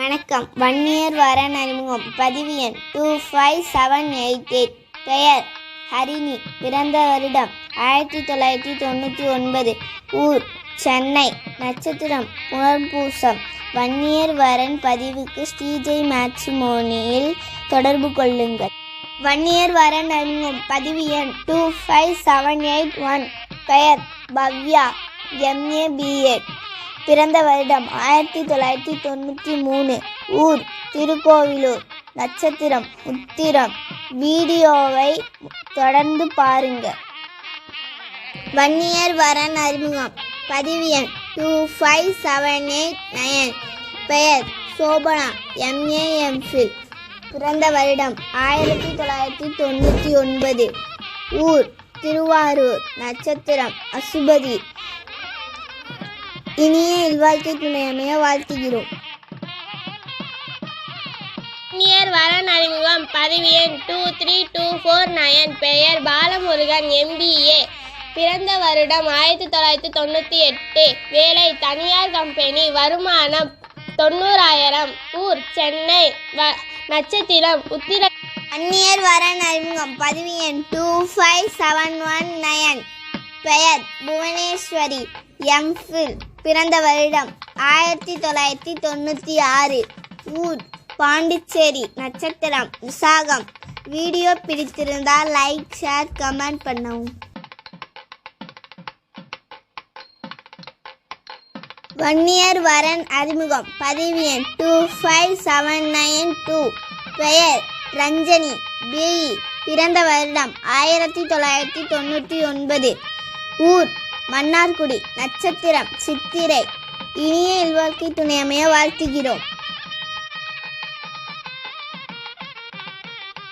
வணக்கம். வன்னியர் வரன் அறிமுகம் பதிவு எண் two five seven eight eight பெயர் ஹரிணி. பிறந்த வருடம் ஆயிரத்தி தொள்ளாயிரத்தி தொண்ணூற்றி ஒன்பது. ஊர் சென்னை. நட்சத்திரம் புனர்பூசம். வன்னியர் வரன் பதிவுக்கு ஸ்ரீஜெய் மேட்ரிமோனியில் தொடர்பு கொள்ளுங்கள். வன்னியர் வரன் அறிமுகம் பதிவு எண் two five seven eight one பெயர் பவ்யா. எம்ஏ பிஎட் பிறந்த வருடம் ஆயிரத்தி தொள்ளாயிரத்தி தொண்ணூற்றி மூணு. ஊர் திருக்கோவிலூர். நட்சத்திரம் உத்திரம். வீடியோவை தொடர்ந்து பாருங்க. வன்னியர் வரன் அறிமுகம். பதிவு எண் two five seven eight nine பெயர் சோபனா எம்ஏ எம்ஃபில் பிறந்த வருடம் ஆயிரத்தி தொள்ளாயிரத்தி தொண்ணூற்றி ஒன்பது. ஊர் திருவாரூர். நட்சத்திரம் அசுபதி. இனிய இல்வாழ்க்கை துணையமைய வாழ்த்துகிறோம். நியர் வரன் அறிமுகம் பதிவு எண் two three two four nine பெயர் பாலமுருகன் எம்பிஏ பிறந்த வருடம் ஆயிரத்தி தொள்ளாயிரத்தி தொண்ணூற்றி எட்டு. வேலை தனியார் கம்பெனி வருமானம் தொண்ணூறாயிரம். ஊர் சென்னை வ நட்சத்திரம் உத்திர அந்நியர் வரன் அறிமுகம் பதிவு எண் two five seven one nine பெயர் புவனேஸ்வரி எம்ஃபில் பிறந்த வருடம் ஆயிரத்தி தொள்ளாயிரத்தி தொண்ணூற்றி ஆறு ஊர் பாண்டிச்சேரி நட்சத்திரம் விசாகம். வீடியோ பிடித்திருந்தால் லைக் ஷேர் கமெண்ட் பண்ணவும். வன்னியர் வரன் அறிமுகம். பதிவு எண் two five seven nine two பெயர் ரஞ்சனி. பிஇ. பிறந்த வருடம் ஆயிரத்தி தொள்ளாயிரத்தி தொண்ணூற்றி ஒன்பது. ஊர் மன்னார்குடி நட்சத்திரம் சித்திரை இனிய இல்வாழ்க்கை துணையமைய வாழ்த்துகிறோம்.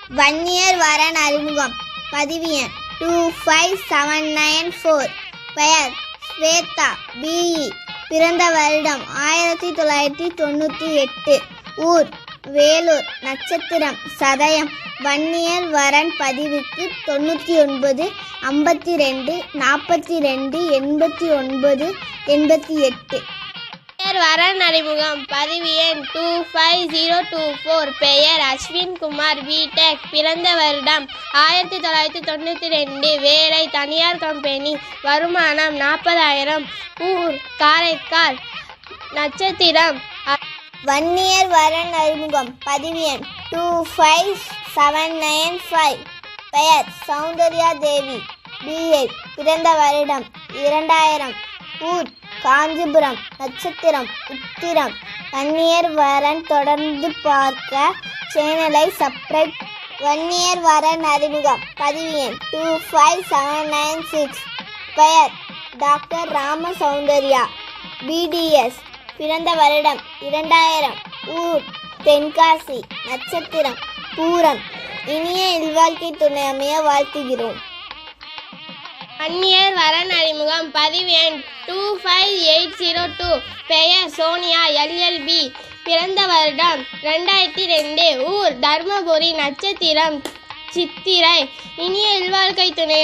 வன்னியர் வரன் அறிமுகம். பதிவு எண் two five seven nine four பெயர். ஸ்வேதா. பிஇ பிறந்த வருடம் ஆயிரத்தி தொள்ளாயிரத்தி தொண்ணூற்றி எட்டு. ஊர். வேலூர் நட்சத்திரம் சதயம். வன்னியர் வரன் பதிவுக்கு தொண்ணூற்றி ஒன்பது ஐம்பத்தி ரெண்டு நாற்பத்தி ரெண்டு எண்பத்தி ஒன்பது எண்பத்தி எட்டு. நியர் வரன் அறிமுகம். பதிவு எண் two five zero two four பெயர் அஸ்வின் குமார் பிடெக் பிறந்த வருடம் ஆயிரத்தி தொள்ளாயிரத்தி தொண்ணூற்றி ரெண்டு. வேலை தனியார் கம்பெனி. வருமானம் நாற்பதாயிரம். ஊர் காரைக்கால். நட்சத்திரம் வன்னியர் வரன் அறிமுகம். பதிவு எண் two five seven nine five பெயர் சௌந்தர்யா தேவி. பிஏ பிறந்த வருடம் இரண்டாயிரம். ஊர் காஞ்சிபுரம். நட்சத்திரம் உத்திரம். வன்னியர் வரன் தொடர்ந்து பார்க்க சேனலை சப்ஸ்கிரைப் வன்னியர் வரன் அறிமுகம். பதிவு எண் two five seven nine six பெயர் டாக்டர் ராம சௌந்தர்யா பிடிஎஸ் பிறந்த வருடம் இரண்டாயிரம். ஊர் தென்காசி நட்சத்திரம் பூரம். இனிய இல்வாழ்க்கை துணை அமைய வாழ்த்துகிறோம். அந்நியர் வரன் அறிமுகம். பதிவு எண் two five eight zero two பெயர் சோனியா எல்எல்பி பிறந்த வருடம் ரெண்டாயிரத்தி ரெண்டு. ஊர் தர்மபுரி நட்சத்திரம் சித்திரை. இனிய இல்வாழ்க்கை துணை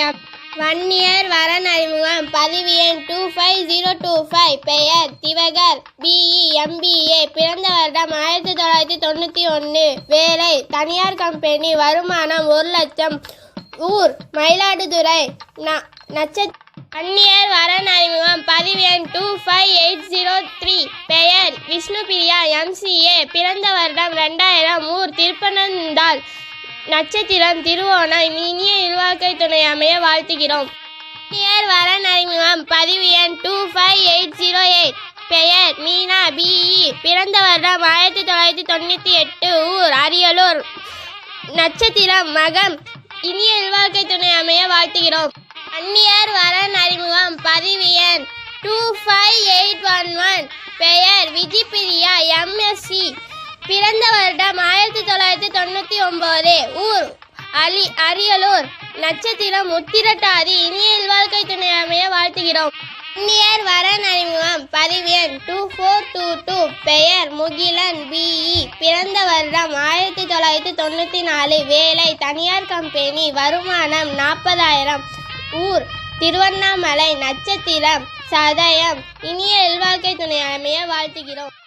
வன்னியர் வரன் அறிமுகம் பதிவு எண் two five zero two five பெயர் திவகர் பிஇ எம்பிஏ பிறந்த வருடம் ஆயிரத்தி தொள்ளாயிரத்தி தொண்ணூற்றி ஒன்று வேலை தனியார் கம்பெனி வருமானம் ஒரு லட்சம். ஊர் மயிலாடுதுறை ந நட்சத் அந்நியர் வரன் அறிமுகம் பதிவு எண் two five eight zero three பெயர் விஷ்ணுபிரியா எம்சிஏ பிறந்த வருடம் ரெண்டாயிரம். ஊர் திருப்பனந்தாள் நட்சத்திரம் திருவோணம் இனிய இல்வாழ்க்கை துணை அமைய வாழ்த்துகிறோம். நியர் வரன் அறிமுகம் பதிவு எண் two five eight zero eight பெயர் மீனா பிஇ பிறந்த வருடம் ஆயிரத்தி தொள்ளாயிரத்தி தொண்ணூற்றி எட்டு ஊர் அரியலூர். நட்சத்திரம் மகம். இனிய இல்வாழ்க்கை துணை அமைய வாழ்த்துகிறோம். அந்நியர் வரன் அறிமுகம் பதிவு எண் two five eight one one பெயர் விஜிபிரியா எம்எஸ்சி பிறந்த வருடம் ஆயிரத்தி நட்சத்திரம் முத்திரட்டாதி இனிய இல்வாழ்க்கை துணை அமைய வாழ்த்துகிறோம். இந்தியர் வரன் அறிமுகம் பதிவு எண் டூ ஃபோர் டூ டூ. பெயர் முகிலன் பிஇ பிறந்த வருடம் ஆயிரத்தி தொள்ளாயிரத்தி தொண்ணூற்றி நாலு. வேலை தனியார் கம்பெனி. வருமானம் நாற்பதாயிரம். ஊர் திருவண்ணாமலை. நட்சத்திரம் சதயம். இனிய இல்வாழ்க்கை துணை அமைய வாழ்த்துகிறோம்.